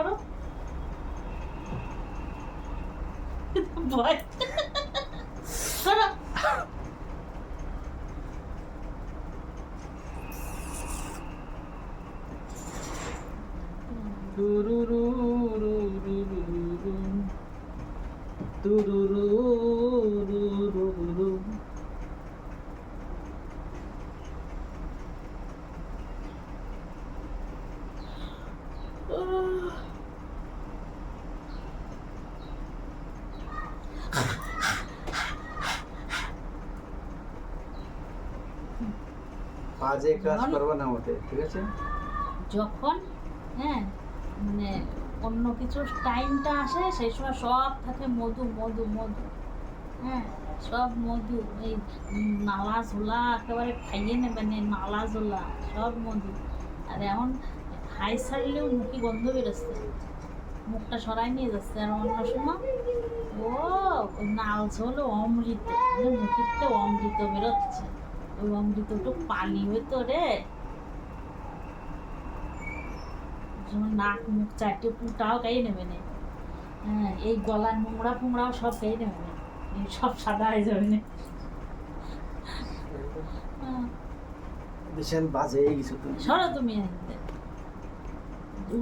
알아? 뭐야? 알아? 루루루루루루루 루루루 বাজে কাজ করব না ওতে ঠিক আছে? যখন হ্যাঁ মানে অন্য কিছু টাইমটা আসে সেই সময় সব থাকে মধু মধু মধু। হ্যাঁ সব মধু এই নালা ঝোলা একেবারে খাইয়ে নেবে না নালা ঝোলা সব মধু। আর এমন হাই ছাড়লেও মুখে গন্ধ বেরোচ্ছে। মুখটা সরাই নিয়ে যাচ্ছে আর অন্য সময় ও নাল ঝোল অমৃত মানে মুখেতে অমৃত বেরোচ্ছে। ওই অমৃতটুকু পানি হইতো রে। নাক মুখ চারটে পুটাও গাই নেবে না। হ্যাঁ এই গলার নোংরা ফুংরাও সব গাই নেবে না। সব সাদা হয়ে যাবে না। বিশাল বাজে কিছু সরো তুমি।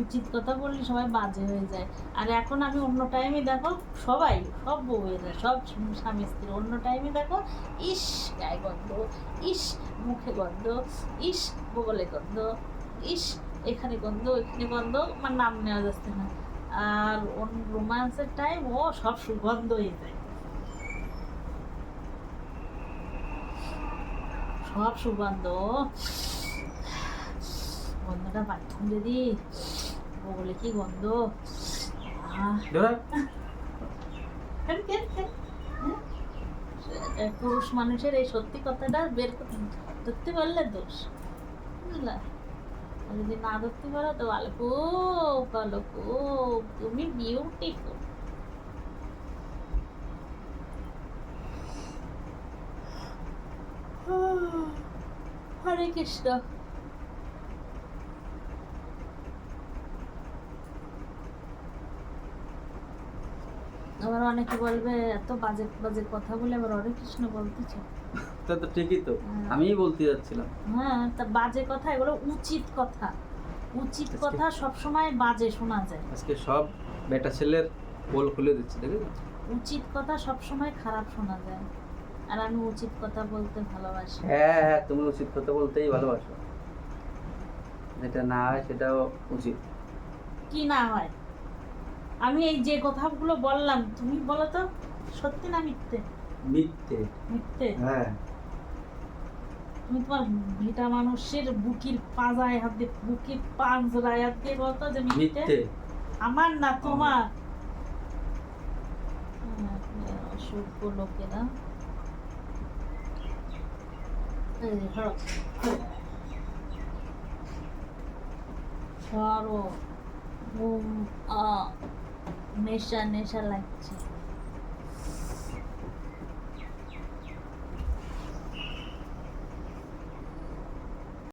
উচিত কথা বললে সবাই বাজে হয়ে যায়। আর এখন আমি অন্য টাইমে দেখো সবাই, সব বউয়েরা সব স্বামী স্ত্রী, অন্য টাইমে দেখো ইস গায়ে গন্ধ, ইস মুখে গন্ধ, ইস বগলে গন্ধ, ইস এখানে গন্ধ এখানে গন্ধ, আমার নাম নেওয়া যাচ্ছে না। আর অন্য রোমান্সের টাইম ও সব সুগন্ধ হয়ে যায়। সব সুগন্ধ। গন্ধটা বাথরুম যদি বলে কি গন্ধ? হ্যাঁ? পুরুষ মানুষের এই সত্যি কথাটা বের করতে- ধরতে পারলে দোষ বুঝলা? যদি না ধরতে পারো তো ভালো খুব ভালো খুব তুমি বিউটিফুল হরে কৃষ্ণ। আবার অনেকে বলবে এত বাজে বাজে কথা বলে আবার হরে কৃষ্ণ বলতেছ। তা তো ঠিকই তো। আমিই বলতে যাচ্ছিলাম। হ্যাঁ তা বাজে কথা এগুলো উচিত কথা। উচিত কথা সবসময় বাজে শোনা যায়। আজকে সব বেটা ছেলের পোল খুলে দিচ্ছে দেখে উচিত কথা সবসময় খারাপ শোনা যায়। আর আমি উচিত কথা বলতে ভালোবাসি। হ্যাঁ হ্যাঁ তুমি উচিত কথা বলতেই ভালোবাসো। যেটা না হয় সেটাও উচিত। কি না হয়? আমি এই যে কথাগুলো বললাম তুমি বলো তো সত্যি না মিথ্যে? মিথ্যে। মিথ্যে? হ্যাঁ। তুমি তোমার ভিটা মানুষের বুকির পাজায় হাত দিয়ে বুকির পাঁজরায় হাত দিয়ে বলতো যে মিথ্যে? আমার না তোমার? হ্যাঁ, অসভ্য লোকেরা। সরো আ, নেশা নেশা লাগছে